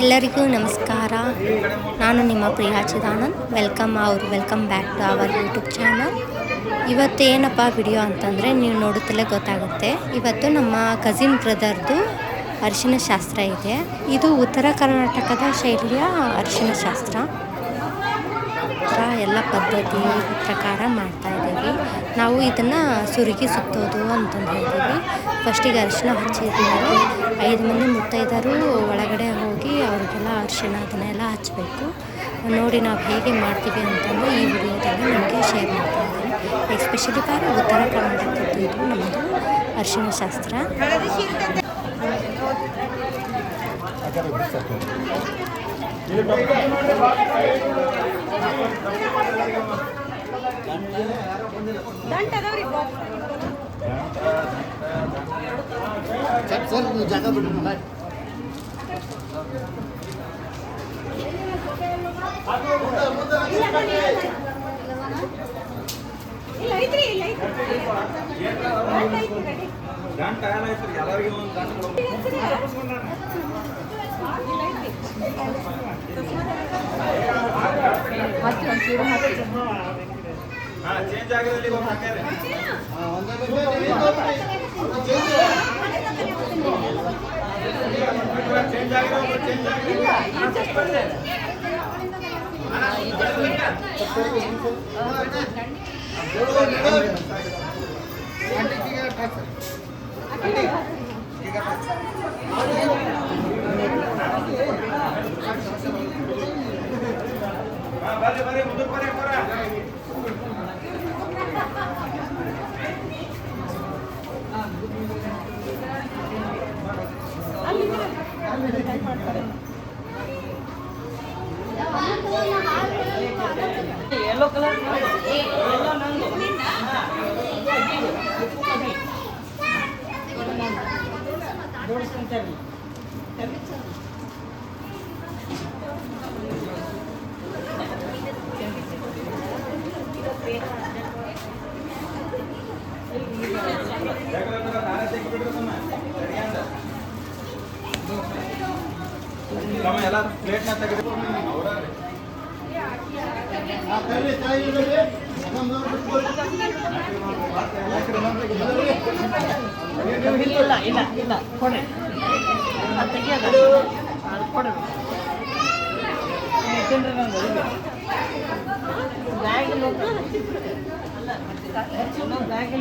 ಎಲ್ಲರಿಗೂ ನಮಸ್ಕಾರ. ನಾನು ನಿಮ್ಮ ಪ್ರಿಯಾ ಚಿದಾನಂದ್. ವೆಲ್ಕಮ್ ಅವ್ರು welcome back to our YouTube channel ಇವತ್ತು ಏನಪ್ಪ ವಿಡಿಯೋ ಅಂತಂದರೆ ನೀವು ನೋಡುತ್ತಲೇ ಗೊತ್ತಾಗುತ್ತೆ. ಇವತ್ತು ನಮ್ಮ ಕಸಿನ್ ಬ್ರದರ್ದು ಅರಿಶಿನ ಶಾಸ್ತ್ರ ಇದೆ. ಇದು ಉತ್ತರ ಕರ್ನಾಟಕದ ಶೈಲಿಯ ಅರಿಶಿನ ಶಾಸ್ತ್ರ. ಎಲ್ಲ ಪದ್ಧತಿ ಪ್ರಕಾರ ಮಾಡ್ತಾ ಇದ್ದೀವಿ. ನಾವು ಇದನ್ನು ಸುರುಗಿ ಸುತ್ತೋದು ಅಂತಂದು ಹೇಳ್ತೀವಿ. ಫಸ್ಟಿಗೆ ಅರಿಶಿನ ಹಚ್ಚಿದ್ಮೇಲೆ ಐದು ಮಂದಿ ಮುತ್ತೈದರು ಒಳಗಡೆ ಹೋಗಿ ಅವ್ರಿಗೆಲ್ಲ ಅರಿಶಿನ ಅದನ್ನೆಲ್ಲ ಹಚ್ಚಬೇಕು ನೋಡಿ ನಾವು ಹೇಗೆ ಮಾಡ್ತೀವಿ ಅಂತಂದು ಈ ವಿಡಿಯೋದಲ್ಲಿ ನಿಮಗೆ ಶೇರ್ ಮಾಡ್ತಾ ಇದ್ದೀನಿ. ಎಸ್ಪೆಷಲಿ ಬಾರಿ ಉತ್ತರ ಕರ್ನಾಟಕದ್ದು ಇದು ನಮ್ಮದು ಅರ್ಶಿನ ಶಾಸ್ತ್ರ. ಸರ್ ಸರ್ ನೀವು ಜಾಗ ಬಿಟ್ಟು ಬಾಯ್ ಇಲ್ಲ ಐತ್ರಿ ಇಲ್ಲ ಐತ್ರಿ ಗಂಟ ಐತ್ರಿ ರೆಡಿ. ಗಂಟ ಏನಾಯ್ತು ಎಲ್ಲರಿಗೂ ಒಂದು ಗಂಟು ಕೊಡ್ಬೇಕು. ಇಲ್ಲ ಐತ್ರಿ. ಹಾ ಚೇಂಜ್ ಆಗಿದಲ್ಲಿ ಒಂದು ಹಾಕ್ಯಾರೆ అంటే ಯಾಕಂದ್ರೆ ನಾನೇ ತೆಗಿಬಿಟ್ರೆ ಇಲ್ಲ ಇಲ್ಲ ಇಲ್ಲ ಕೊಡಿ ಅದು ತೆಗಿಯೋದ ಅದು ಬ್ಯಾಗ್ ಅಲ್ಲ ಇನ್ನೊಂದು ಬ್ಯಾಗ್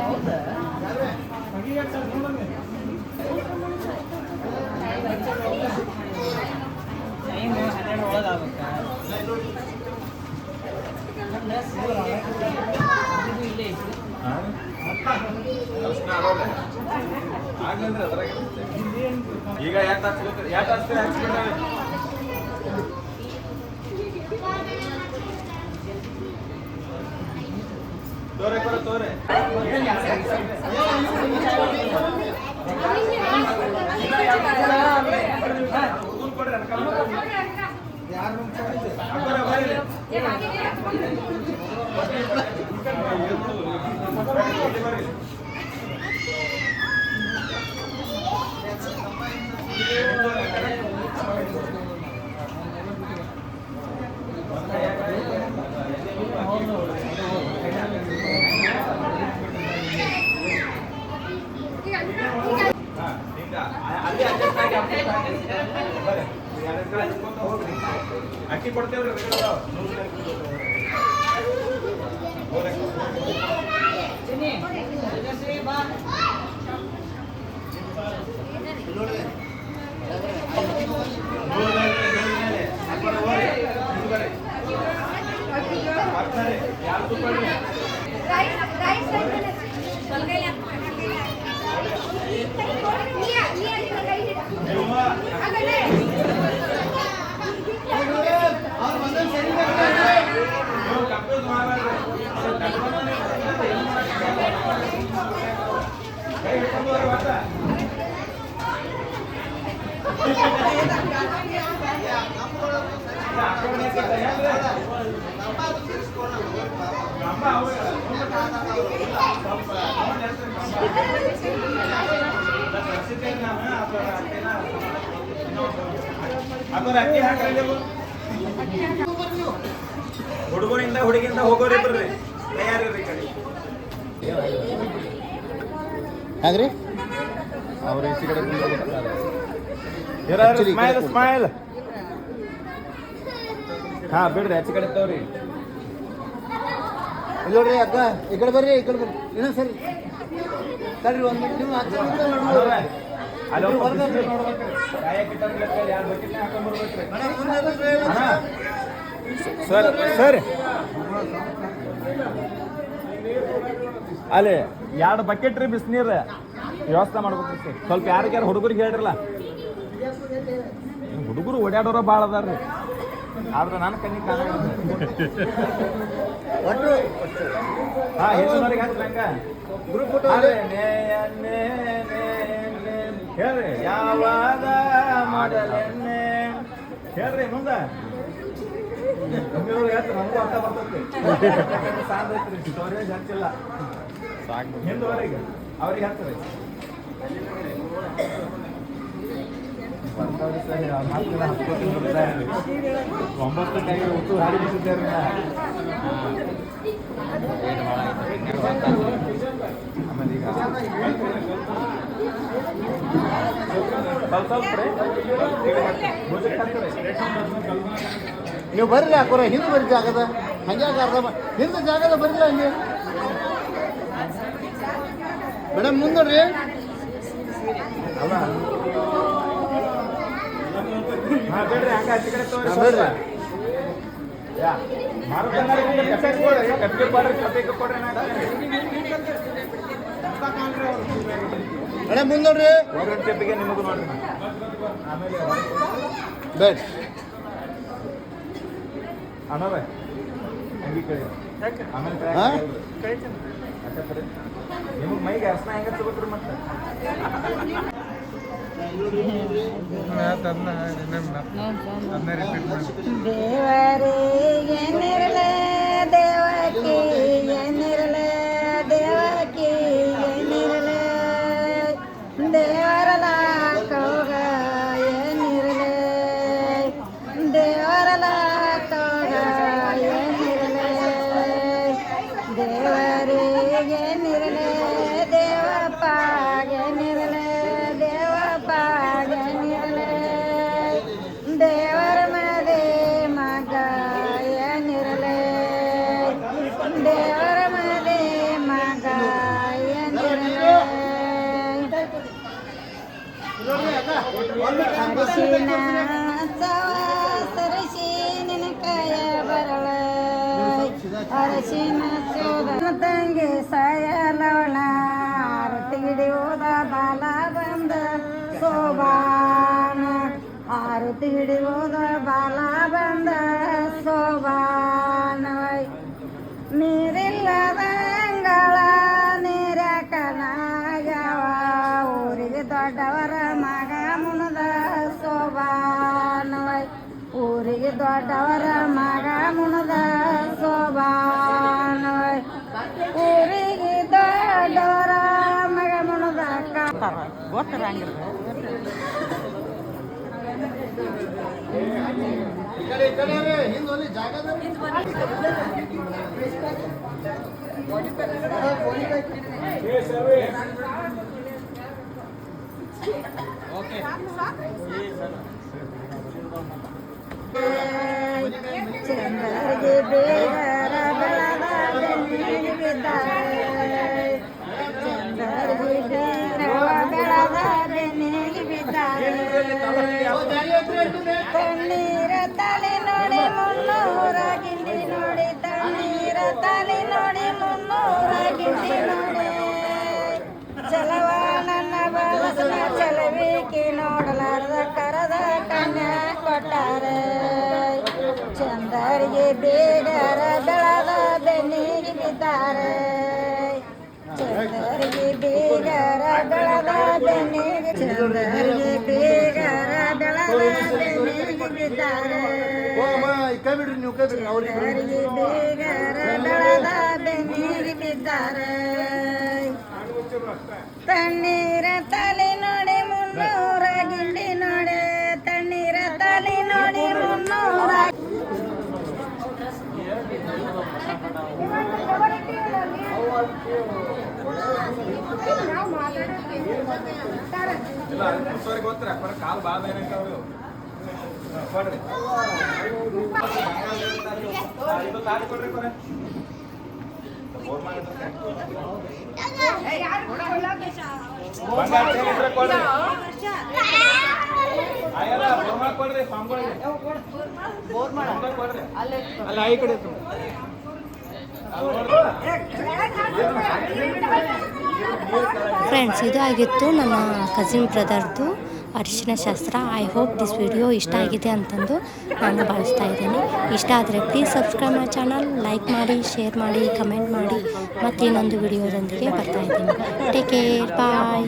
ಹೌದಾ? ಈಗ ಯಾಕೆ ಹಚ್ಬೇಕು ಯಾಕೆ ಹಚ್ತೀರಿ ಹಚ್ಬಿಟ್ಟಾವೆ ತೋರೆ ಕೊಡ ತೋರೆ. ಹುಡುಗನ್ ಕೊಡ್ರಿ ಹೋಗ್ರಿ. ಹಿಂಗ್ ಬರ್ರಿ. ಬರ್ತಾರೆ. ಯಾರು ತಗೊಳ್ಳಿ. ನೀವು ನೀವು confuse ಮಾಡ್ಬೇಡ್ರಿ. ಕೈ ಹಿಡ್ಕೊಂಡು ಹೋಗ್ರಿ ಒಟ್ಟ. ಇಲ್ಲ, ಆ ಕಡೆ ಈ ಕಡೆ ಹೆಂಗ್ರಿ? ನಮ್ಮ ಅವ್ರು ಸ್ವಲ್ಪ ನೋಡಿ ಹೆಸ್ರು ನಮ್ಮ. ಇಲ್ಲ, ತರ್ಸಿದ್ದೇನೆ ನಾನು, ಅಥವಾ ಅಕ್ಕೇನ ಅದರ ಅಕ್ಕಿ ಹಾಕ್ರಿ ನೀವು ಹುಡುಗರಿಂದ ಹುಡುಗಿಯಿಂದ ಹೋಗೋರಿ ಬರ್ರಿ ತಯಾರಿರ್ರಿ ಈ ಕಡೆ. ಹ್ಯಾಂಗ್ರಿ ಅವ್ರ ಈಚೆ ಕಡೆ ಸ್ಮೈಲ್ ಸ್ಮೈಲ್. ಹಾ ಬಿಡ್ರಿ ಆಚೆ ಕಡೆ ಇಲ್ಲಿ ನೋಡ್ರಿ ಅಕ್ಕ ಈ ಕಡೆ ಬರ್ರಿ ಈ ಕಡೆ ಬರ್ರಿ. ಇನ್ನೊಂದು ಸರಿ. ಸರಿ ಒಂದು ಮಿನಿಟ್ ನೀವು. ಸರ್. ಸರ್. ಅಲ್ಲಿ ಎರಡು ಬಕೆಟ್ ರೀ ಬಿಸಿನೀರು ವ್ಯವಸ್ಥೆ ಮಾಡ್ಬೇಕು ಸರ್ ಸ್ವಲ್ಪ ಯಾರಿಗೆ ಯಾರು ಹುಡುಗರಿಗೆ ಹೇಳ್ರಲ್ಲ. ಹುಡುಗರು ಓಡಾಡೋರ ಭಾಳ ಅದಾರ್ರಿ ಆದ್ರೆ ನನ್ನ ಕಣ್ಣಿಗೆ ಕಾಣ ಒಟ್ಟು. ಹಾ ಹೆಚ್ಚಿನವ್ರಿಗೆ ಹಚ್ಚಿರಿ ಹಂಗ. ಗ್ರೂಪ್. ಹೇಳ್ರಿ. ಯಾವಾಗ ಮಾಡಲೆನ್ನೆ ಹೇಳ್ರಿ ಮುಂದ. ನಮ್ಮಿವ್ರು ಹೇಳ್ತಾರೆ ಐತ್ರಿ ಸ್ಟೋರೇಜ್ ಹಚ್ಚಿಲ್ಲ ಹಿಂದವರೆಗೆ ಅವ್ರಿಗೆ ಇರ್ರಿ. ಒಂಬತ್ತು ಕೈ ಆಮೇಲೆ ಈಗ ಸ್ವಲ್ಪ ಸ್ವಲ್ಪ. ನೀವು ಬರ್ರಿ ಹಾಕೋರ ಹಿಂದೆ ಬರ್ರಿ ಜಾಗದ. ಹಂಗೆ ಅರ್ಧ ಹಿಂದೆ ಜಾಗದ ಬರ್ರಿ ಹಂಗೆ. ಮೇಡಮ್ ಮುಂದ್ರಿ ಅಲ್ಲ? ಮೇಡಮ್ ಮುಂದೆ ನೋಡ್ರಿ ಹೋಗ್ರಿ ಚೆಪ್ಪಿಗೆ ನಿಮಗೂ ಬೇಡ ಅಣ್ಣವ್ರೆ ಹಂಗೆ ಕೇಳಿ ಆಮೇಲೆ ಹಾ? ಅರಿಶಿನ ಚವ ಸರಿಸಿ ನಿನ ಕೈಯ ಬರಳ. ಅರಸಿನ ಚೋದ. ತಂಗಿ ಸಾಯಲವಳ ಆರತಿ ಹಿಡಿಯೋದ ಬಾಲ ಬಂದ ಸೋಬಾನ. ಆರತಿ ಹಿಡಿಯೋದ ಊರಿಗೆ ದೊಡ್ಡವರ ಮಗ ಮುನದ ಸೋಬಾನವೈ ಊರಿಗೆ ದೊಡ್ಡವರ ಮಗ ಮುನದ ಕಾತಾರ ತಣ್ಣೀರ ತಲೆ ನೋಡಿ ಮುನ್ನೂರ ಗಿಂಡಿ ನೋಡಿ ತಣ್ಣೀರ ತಲೆ ನೋಡಿ ಮುನ್ನೂರ ಗಿಂಡಿ ನೋಡಿ ಚಲವಿಕೆ ನೋಡಲಾರದ ಕರದ ಕನ್ಯಾ ಕೊಟ್ಟಾರೆ. ಚಂದರಿಗೆ ಬೇಗರ ಬೆಳದ ಬೆನ್ನಿಗೆ ಬಿದ್ದಾರೆ. ಚಂದರಿಗೆ ಬೇಗರ ಬೆಳದ ಬೆನ್ನಿಗೆ ಚಂದರಿಗೆ ಬೇಗರ ಬೆಳದ ಬೆನ್ನಿಗೆ ಬಿದ್ದಾರೆ. ಬಿಡ್ರಿ ನೀವು ಕೈಬಿಡ್ರಿ ಅವ್ರಿಗೆ ಬೇಗರ ಬೆಳದ ಬೆನ್ನಿಗೆ ಬಿದ್ದಾರೆ. ತಣ್ಣೀರ ತಲೆ ನೋಡಿ ಮುನ್ನೂರ ಗಿಂಡಿ ನಡೆ ತಣ್ಣೀರ ತಲೆ ನೋಡಿ ಮುನ್ನೂರ. ಕಾಲು ಕೊಡ್ರಿ ಫ್ರೆಂಡ್ಸ್ ಇದು ಆಗಿತ್ತು ನನ್ನ ಕಸಿನ್ ಬ್ರದರ್ದು ಅರಿಶಿನ ಶಾಸ್ತ್ರ ಐ ಹೋಪ್ ದಿಸ್ ವಿಡಿಯೋ ಇಷ್ಟ ಆಗಿದೆ ಅಂತಂದು ನಾನು ಭಾವಿಸ್ತಾ ಇದ್ದೀನಿ. ಇಷ್ಟ ಆದರೆ please subscribe my channel like ಮಾಡಿ ಶೇರ್ ಮಾಡಿ ಕಮೆಂಟ್ ಮಾಡಿ. ಮತ್ತು ಇನ್ನೊಂದು ವಿಡಿಯೋದೊಂದಿಗೆ ಬರ್ತಾ ಇದ್ದೀನಿ. Take care bye